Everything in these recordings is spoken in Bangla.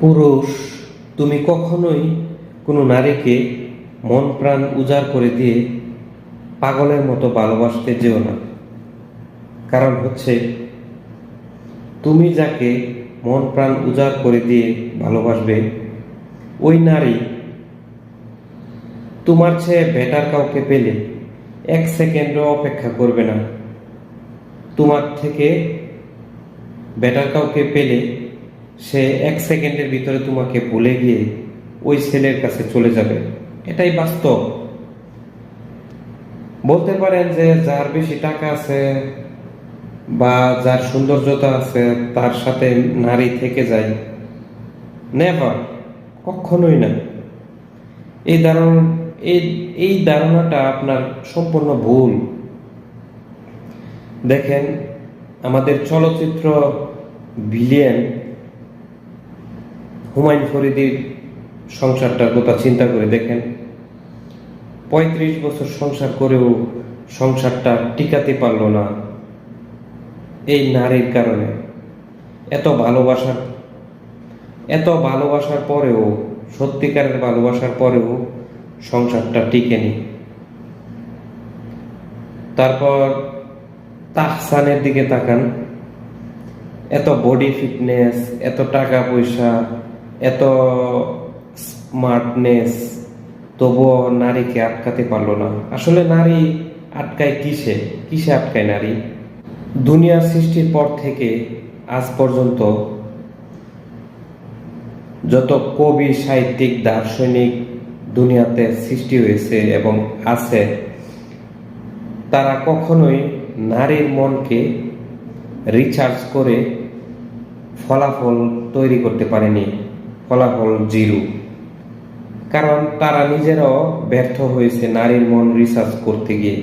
পুরুষ, তুমি কখনোই কোনো নারীকে মন প্রাণ উজাড় করে দিয়ে পাগলের মতো ভালোবাসতে যেও না। কারণ হচ্ছে, তুমি যাকে মন প্রাণ উজাড় করে দিয়ে ভালোবাসবে, ওই নারী তোমার চেয়ে বেটার কাউকে পেলে এক সেকেন্ডও অপেক্ষা করবে না। তোমার থেকে বেটার কাউকে পেলে সে এক সেকেন্ডের ভিতরে তোমাকে ভুলে গিয়ে ওই ছেলের কাছে চলে যাবে। এটাই বাস্তব। বলতে পারেন যে যার বেশি টাকা আছে বা যার সৌন্দর্যতা আছে, তার সাথে নারী থেকে যায়। নেভার কখনোই না। এই ধারণা এই এই ধারণাটা আপনার সম্পূর্ণ ভুল। দেখেন, আমাদের চলচ্চিত্র ভিলিয়ান হুমায়ুন ফরিদির সংসারটার কথা চিন্তা করে দেখেন। পঁয়ত্রিশ বছর সংসার করেও সংসারটা টিকাতে পারল না এই নারীর কারণে। এত ভালোবাসার এত ভালোবাসার পরেও, সত্যিকারের ভালোবাসার পরেও সংসারটা টিকেনি। তারপর তাহসানের দিকে তাকান। এত বডি ফিটনেস এত টাকা পয়সা এত স্মার্টনেস তবুও নারীকে আটকাতে পারল না। আসলে নারী আটকায় কিসে? কিসে আটকায় নারী? দুনিয়ার সৃষ্টির পর থেকে আজ পর্যন্ত যত কবি, সাহিত্যিক, দার্শনিক দুনিয়াতে সৃষ্টি হয়েছে এবং আছে, তারা কখনোই নারীর মনকে রিচার্জ করে ফলাফল তৈরি করতে পারেনি। ফলাফল জিরো। কারণ তারা নিজেরাও ব্যর্থ হয়েছে নারীর মন রিসার্চ করতে গিয়ে।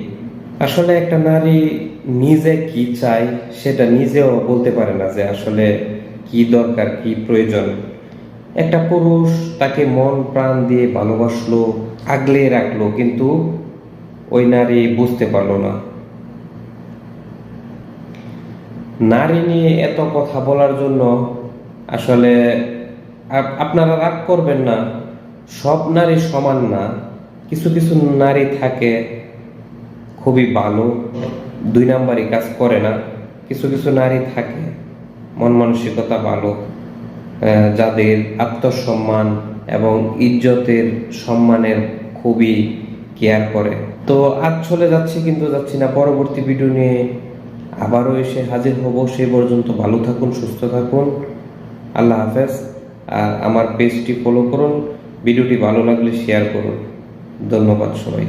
আসলে একটা নারী নিজে কি চায় সেটা নিজেও বলতে পারে না যে আসলে কি দরকার, কি প্রয়োজন। একটা পুরুষ তাকে মন, প্রাণ দিয়ে ভালোবাসলো, আগলে রাখল, কিন্তু ওই নারী বুঝতে পারল না। নারী নিয়ে এত কথা বলার জন্য আসলে আপনারা রাগ করবেন না। সব নারী সমান না। কিছু কিছু নারী থাকে খুবই ভালো, দুই নাম্বারই কাজ করে না। কিছু কিছু নারী থাকে মন মানসিকতা ভালো যাদের আত্মসম্মান এবং ইজ্জতের সম্মানের খুবই কেয়ার করে। তো আজ চলে যাচ্ছি, কিন্তু যাচ্ছি না। পরবর্তী ভিডিও নিয়ে আবারও এসে হাজির হব। সে পর্যন্ত ভালো থাকুন, সুস্থ থাকুন। আল্লাহ হাফেজ। আর আমার পেজটি ফলো করুন ভিডিওটি ভালো লাগলে শেয়ার করুন। ধন্যবাদ সবাই